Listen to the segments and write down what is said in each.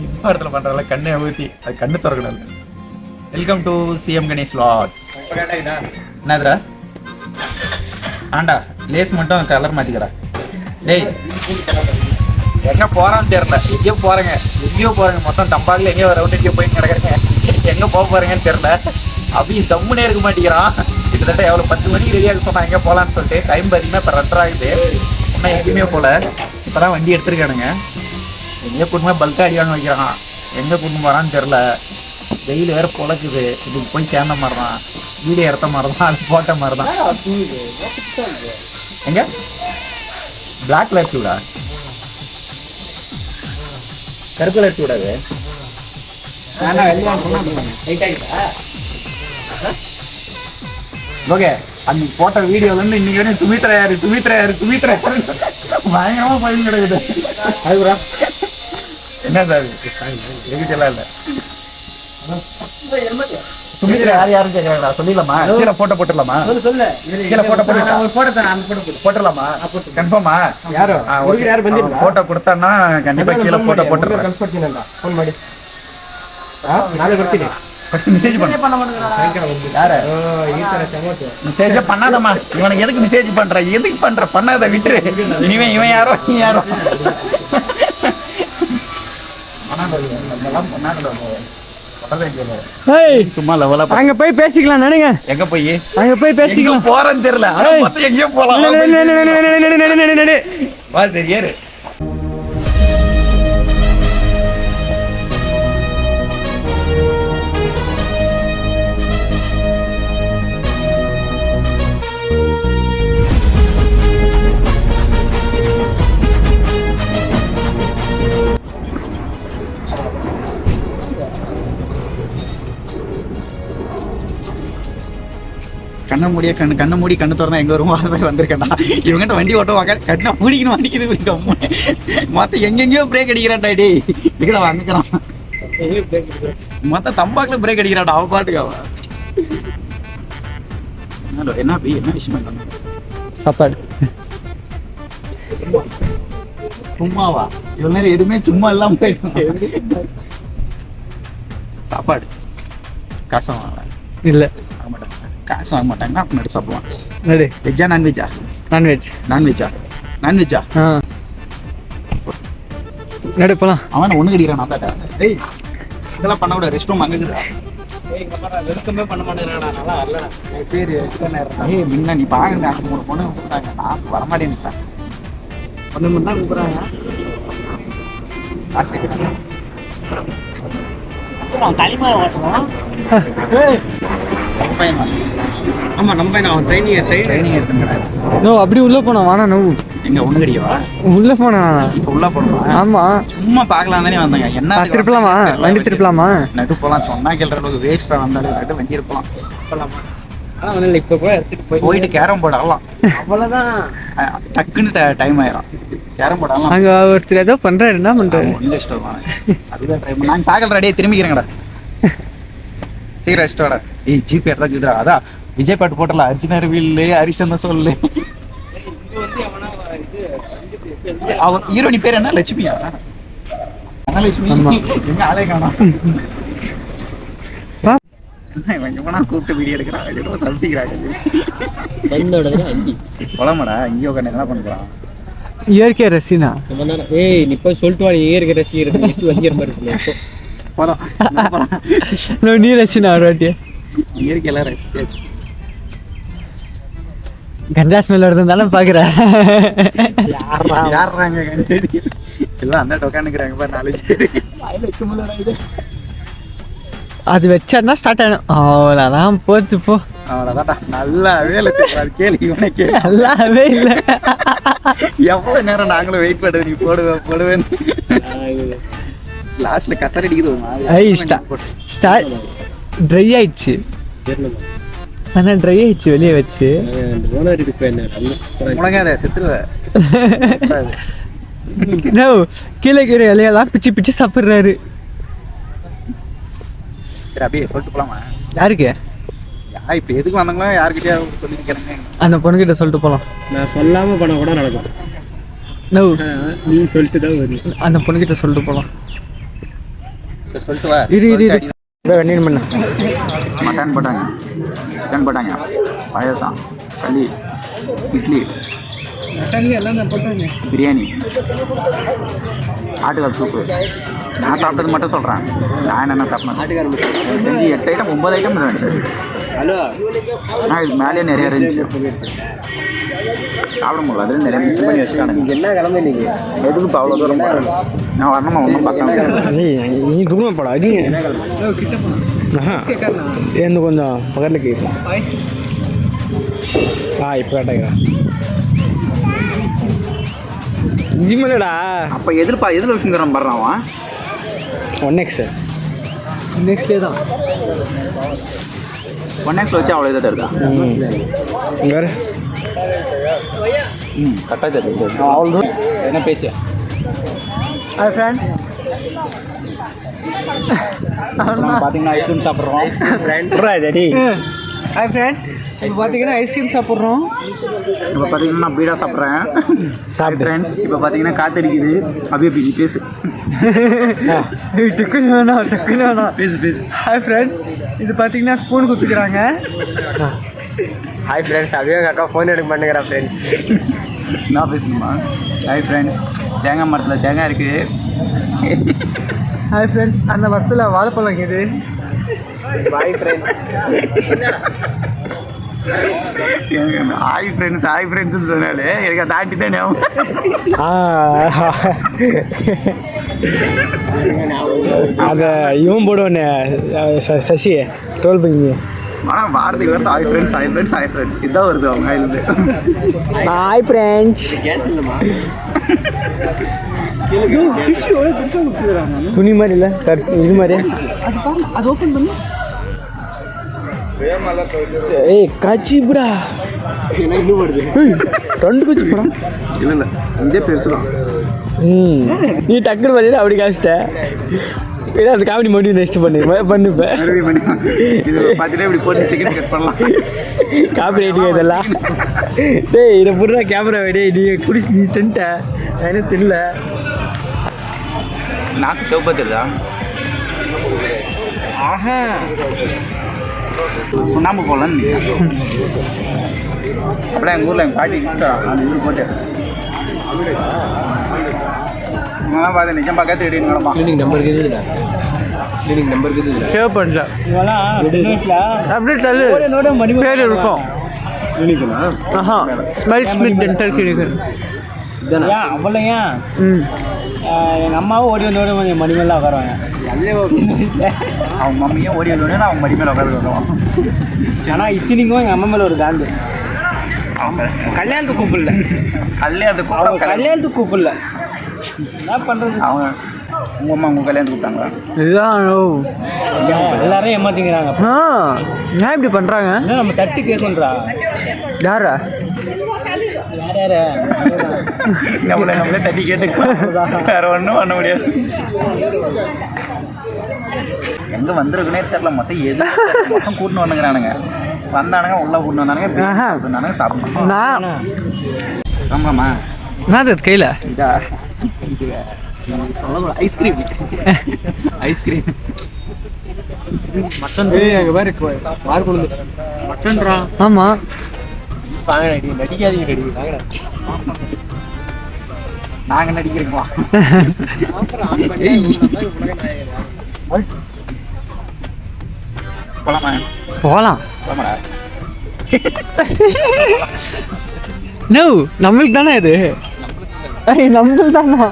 இன்னும் இடத்துல பண்றதுல கண்ணை ஊத்தி அது கண்ணு திறக்கணும். Welcome to CM Ganesh vlogs என்னதுடா? ஆண்டா லேஸ் மட்டும் கலர் மாத்திக்கடா. டேய் எங்க போறான்னு தெரியல. எங்கேயோ போறேங்க. எங்கேயோ போறேங்க. மொத்தம் தம்பாக்குல எங்கேயோ ரவுண்ட் எங்கேயோ போய் கிடக்குறேங்க. எங்க போக போறேங்கன்னு தெரியல. அப்படி தம்முனே இருக்க மாட்டேங்கிறான். கிட்டத்தட்ட எவ்வளவு பத்து மணிக்கு ரெடியாக சொன்னா எங்கே போகலான்னு சொல்லிட்டு டைம் பார்த்தீங்கன்னா இப்போ ரெண்டரை ஆகுது. இன்னும் எங்கேயுமே போல. இப்பதான் வண்டி எடுத்துருக்கானுங்க. எங்கேயோ கூட்டமே பல்கா அடிவாங்க வைக்கிறான்? எங்க கூட்டு போறான்னு தெரியல. வெயில் வேற பொழக்குது. இதுக்கு போய் சேர்ந்த மாதிரி தான் வீடு இறத்த மாதிரி தான் அது போட்ட மாதிரி தான் எங்க? பிளாக் கலர் டியூடா கருப்பு கலர் அது? ஓகே. அன்னைக்கு போட்ட வீடியோல இருந்து இன்னைக்கு வரையும் சுமித்ரா யாரு? சுமித்ரா யாரு? சுமித்ரா யாரு? பயங்கரமா பயன் கிடக்குது. அதுரா என்ன சார் எதுக்கெல்லாம் இல்ல சுமித்ரா யார் யாரும் கேட்கறாங்களா சொல்லிடலாமா கீழே போட்டோ போட்டுடலாமா கீழே போட்டோ போட்டு போட்டுடலாமா கன்ஃபார்மா ಯಾರು ஆ, ಹುಡುಗರು okay. ಯಾರು ಬಂದಿಲ್ಲ அவன் photo கொடுத்தான்னா கண்டிப்பா கீழே போட்டோ போட்டுறேன் ಕಳ್ಸ್ಕೊಡ್ತೀನಲ್ಲ ಫೋನ್ ಮಾಡಿ ಆ, ನಾಳೆ ಬರ್ತೀನಿ மெசேஜ் பண்ண யாரு ಓ, ಈ ತರ ಚಮಚ மெசேஜ் பண்ணாதம்மா இவனுக்கு எதுக்கு மெசேஜ் பண்ற எதுக்கு பண்ற பண்ணாத விட்டுரு இனிமே இவன் யாரோ நீ யாரோ சும்மா அங்க போய் பேசிக்கலாம் நடுங்க எங்க போய்? அங்க போய் பேசிக்கலாம். போறேன்னு தெரியல. எங்கேயும் போலாம். வா தெரியாது கண்ணை மூடிய கண்ணு கண்ணை மூடி கண்ணு திறந்தா எங்க வருமோ அது மாதிரி வந்திருக்கேன்டா. இவங்கிட்ட வண்டி ஓட்டுவாங்க கண்ணை மூடிக்கணும் வண்டிக்குது கம்மு மொத்தம் எங்கெங்கேயோ பிரேக் அடிக்கிறான்டா டேய். இங்கட வாங்கிக்கிறான். மொத்தம் தம்பாக்குல பிரேக் அடிக்கிறான்டா அவன் பாட்டுக்கு அவன். என்ன பி என்ன விஷயம் சாப்பாடு. சும்மாவா? இவ்வளவு நேரம் எதுவுமே சும்மா இல்லாம போயிட்டு சாப்பாடு. வாங்க. இல்ல. மாட்டாங்க காசு வாங்க மாட்டாங்கன்னா முன்னாடி சாப்பிடுவான். நடு வெஜ்ஜா நான்வெஜ்ஜா நான்வெஜ் நான்வெஜ்ஜா நான்வெஜ்ஜா ஆ. நடு போலாம். அவன் ஒண்ணு கடிக்கிறான் நான் தாட்டா டேய் இதெல்லாம் பண்ண விட ரெஸ்ட் ரூம் அங்க இருக்குதா. வெல்கமே பண்ண மாட்டேங்கிறாடா நல்லா வரலடா. என் பேரு ஏய் முன்ன நீ பாருங்க அங்க மூணு பொண்ணு கூப்பிட்டாங்க. நான் வரமாட்டேன்னுட்டேன் ஒன்று மணி தான் கூப்பிட்றாங்க. காசு கேட்குறேன் களிமரம் நம்ம பையன் தான் ஆமா நம்ம பையன் அவன் ட்ரைனிங் ட்ரைனிங் எடுத்துங்கிறாரு நோ அப்படி உள்ள போனா வாணா நோ எங்க ஒண்ணு உள்ள போனா. இப்ப உள்ள போடுமா ஆமா. சும்மா பார்க்கலாம் தானே வந்தாங்க என்ன திருப்பலாமா? வண்டி திருப்பலாமா? நடு சொன்னா கேள்ற அளவுக்கு வேஸ்டா வந்தாலும் நடு வண்டி எடுத்துட்டு போய் போயிட்டு கேரம் போர்டு ஆடலாம் அவ்வளோதான் அஹ் டக்குன்னு டைம் ஆயிரும். கேரம் போர்டு ஆடலாம் அங்க ஒருத்தர் ஏதோ பண்றாரு என்ன பண்றாரு? அதுதான் ட்ரை பண்ண நாங்கள் சாகல் ரெடியே திரும்பிக்கிறேங்கடா. சீக்கிரம் அடிச்சிட்டோட ஏய் ஜிபி தான் சொல்றா அதான் விஜய் பாட்டு போட்டல. அர்ஜுனா ரிவில்லு ஹரிச்சந்திர சொல்லு. அவன் ஹீரோனி பேர் என்ன? லட்சுமியா? கூப்பிட்டு வீடியோ எடுக்கிறான்? சமைக்கிறாங்க என்ன பண்றான் இயற்கை ரசினா? ஏய் நீ போய் சொல்லிட்டு வா இயற்கை ரசிக்கிறது வங்கிற மாதிரி போதும். நான் நீ ரசினா ஒரு வாட்டி. வாட்டியா இயற்கை எல்லாம் ரசிச்சாச்சு கஞ்சா ஸ்மெல் வருதுனால பாக்குறேன் யாருறாங்க எல்லாம் அந்த டொக்கானுக்குறாங்க பாரு நாலேஜ் அது வச்சாருன்னா ஸ்டார்ட் ஆயிடும் அவ்வளோதான் போச்சு போ. அவ்வளோதான்டா நல்லாவே இல்லை அது கேள்வி நல்லாவே இல்லை. எவ்வளோ நேரம் நாங்களும் வெயிட் பண்ணுறது நீ போடுவேன் போடுவேன்னு. லாஸ்ட்ல கசர் அடிக்குது. ஐ ஸ்டா ஸ்டார்ட் ட்ரை ஆயிடுச்சு. ஆனால் ட்ரை ஆயிடுச்சு வெளியே வச்சு. முழங்காத செத்துருவ. கீழே கீழே இலையெல்லாம் பிச்சு பிச்சு சாப்பிட்றாரு. சரி அப்படியே சொல்லிட்டு போலாமா? யாருக்கு? யா இப்போ எதுக்கு வந்தாங்களோ யாருக்கிட்டயா சொல்லி நிற்கிறாங்க அந்த பொண்ணுகிட்ட சொல்லிட்டு போகலாம் நான் சொல்லாம பண்ண கூட நடக்கும். நோ ஆனா, நீ சொல்லிட்டு தான் அந்த பொண்ணுகிட்ட சொல்லிட்டு போகலாம் சரி சொல்லிட்டு வா. இரு இரு இரு. சொல்லிட்டு வெந்நீர் பண்ண மட்டன் போட்டாங்க. சிக்கன் போட்டாங்க. பாயசம் களி இட்லி பிரியாணி. ஆட்டுக்கால் சூப்பு நான் சாப்பிட்டது மட்டும் சொல்கிறேன் நான் என்னென்ன சாப்பிட்டேன் எட்டு ஐட்டம் ஒம்பது ஐட்டம் இருந்துச்சு. ஹலோ. ஆனால் இது மேலேயே நிறைய இருந்துச்சு. சாப்பிட முடியல அதில் நிறைய மிக்ஸ் பண்ணி வச்சுட்டானுங்க. என்ன கிளம்பு இன்னைக்கு எதுக்கு இப்போ அவ்வளோ தூரம் போகிறேன் நான் வரணுமா? ஒன்றும் பார்க்க நீ தூரமாக போடா நீ ஆஹா. என்ன கொஞ்சம் பக்கத்தில் கேட்கும் ஆ இப்போ ஜிம்மலடா அப்போ எதிர்ப்பா எதில் வச்சுங்கிறான் படுறான் ஒன் எக்ஸ் நெக்ஸ்டே தான். ஒன் எக்ஸ் வச்சு அவ்வளோ இதாக தருதா இங்கே வேறு ம் கரெக்டாக தருது அவ்வளோ என்ன பேசியா? ஹாய் ஃப்ரெண்ட் பார்த்தீங்கன்னா ஐஸ்கிரீம் சாப்பிட்றோம். ரெடி ஹாய் ஃப்ரெண்ட்ஸ் இப்போ பார்த்தீங்கன்னா ஐஸ்கிரீம் சாப்பிட்றோம். இப்போ பார்த்தீங்கன்னா நான் பீடா சாப்பிட்றேன். ஃப்ரெண்ட்ஸ் இப்போ பார்த்தீங்கன்னா காத்தடிக்குது அப்படியே பிஜி பேசு. டக்குன்னு வேணாம் டக்குன்னு வேணாம். பேசு பேசு. ஹாய் ஃப்ரெண்ட் இது பார்த்தீங்கன்னா ஸ்பூன் குத்துக்கிறாங்க. ஹாய் ஃப்ரெண்ட்ஸ் அப்படியே அக்கா ஃபோன் எடுக்க பண்ணுங்கிறா ஃப்ரெண்ட்ஸ் நான் பேசணுமா? ஹாய் ஃப்ரெண்ட்ஸ் தேங்காய் மரத்தில் தேங்காய் இருக்குது ஹாய் ஃப்ரெண்ட்ஸ் அந்த மரத்தில் வாழைப்பழம் இருக்குது. Bye friends hi friends hi ஃப்ரெண்ட்ஸ்னு சொன்னாலே எனக்கு அதை தாண்டி தான் ஞாபகம். அதை இவன் போடுவானே ச- சசி ட்ரோல் பண்ணி ஆனால் வாரத்துக்கு வந்து hi friends hi friends hi friends இதுதான் வருது அவங்க கையிலேருந்து. ஹாய் ஃப்ரெண்ட்ஸ் கேஸ் இல்லைம்மா. துணி மாதிரி இல்லை இது மாதிரி ஏய் இன்னும் வருது ஏய், ரெண்டு கச்சிப்புடா இல்லை இல்லை இதே பெருசு தான் ம். நீ டக்குனு பார்த்துட்டு அப்படி காமிச்சிட்ட. ஏன்னா அந்த காமெடி மட்டும் நெக்ஸ்ட் பண்ணி. பண்ணிப்பேன் இது பார்த்துட்டு இப்படி போட்டு சிக்கன் கட் பண்ணலாம். காப்பி ரைட்டிங் இதெல்லாம். டேய் இதை புடுறா கேமரா டேய் நீ குடிச்சு நீ தின்ட்ட தின்னல நாக்கு சிவப்பா தெரியுதா? ஆஹா. சுண்ணாம்பு போடலான்னு நீ அப்படியே எங்கள் ஊரில் எங்கள் பாட்டி கொடுத்தா அந்த ஊர் போட்டு இவங்கெல்லாம் பார்த்து நிஜம் பக்கத்து இடின்னு கிடப்பான். கிளினிக் நம்பர் இருக்குது இல்லை கிளினிக் நம்பர் இருக்குது இல்லை சேவ் பண்ணல அப்படியே தள்ளு பேர் இருக்கும். கிளினிக்குண்ணா ஆஹா. ஸ்மெல் ஸ்மித் டென்டல் கிளினிக் ஏன் அவ்வளோ ஏன்? ம். எங்கள் அம்மாவும் ஓடி வந்து ஓடி வந்து மணிமெல்லாம் உட்காருவாங்க அவங்க மம்மியும் ஓடி வந்தோடனே அவங்க மடி மேலே உட்காந்து வருவான் ஆனால் இத்தனைக்கும் எங்கள் அம்மா மேலே ஒரு காண்டு. அவங்க கல்யாணத்துக்கு கூப்பிடல. கல்யாணத்துக்கு அவங்க கல்யாணத்துக்கு. கூப்பிடல. என்ன பண்ணுறது அவங்க உங்கள் அம்மா உங்கள் கல்யாணத்துக்கு கூப்பிட்டாங்களா? இதுதான் ஏமாத்திங்கிறாங்க ஆ ஏன் இப்படி பண்ணுறாங்க நம்ம தட்டு கேட்குன்றா யார் நம்மளே நம்மளே தட்டி கேட்டுக்கலாம் வேற ஒன்றும் பண்ண முடியாது. எங்கே வந்திருக்குனே தெரில மொத்தம் எது மொத்தம் கூட்டின்னு வந்துக்கிறானுங்க. வந்தானுங்க உள்ளே கூட்டின்னு வந்தானுங்க சாப்பிடணும் நான் ஆமாம்மா. என்னது அது கையில். இதா. இது சொல்லக்கூடாது ஐஸ்கிரீம் ஐஸ்கிரீம் ஏய் அங்கே பாரு மார்க் கொண்டு மட்டன்ரா ஆமாம் வாங்கடா டி நடிக்காதீங்க ரெடி வாங்கடா நாங்கள் நடிக்கிறோங்களா போலாமா? நோ நம்மளுக்கு தானே இது? ஏய் நம்மளுக்கு தானா?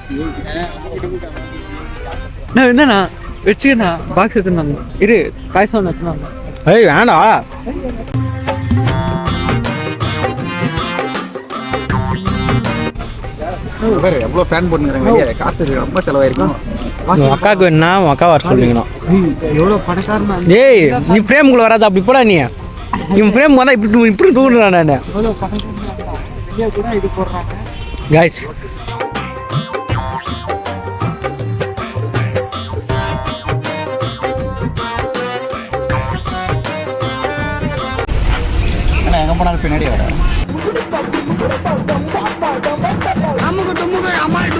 நான் என்னண்ணா வச்சுக்கண்ணா. பாக்ஸ் எடுத்துன்னு இரு பாயசம் ஒன்று எடுத்துன்னு ஏய் வேண்டாம். பாரு எவ்வளோ ஃபேன் போட்டுங்கிறாங்க காசு ரொம்ப செலவாயிருக்கும் உன் அக்காவுக்கு வேணா உன் அக்கா வர எவ்வளோ பணக்காரனா ஏய் நீ ஃப்ரேமுக்குள்ள வராத அப்படி போடா நீ இவன் ஃப்ரேம் வந்தா இப்படி தூ- இப்படி தூண்டுறான் நான் காய்ஸ் எங்கே போனாலும் பின்னாடி வர আমার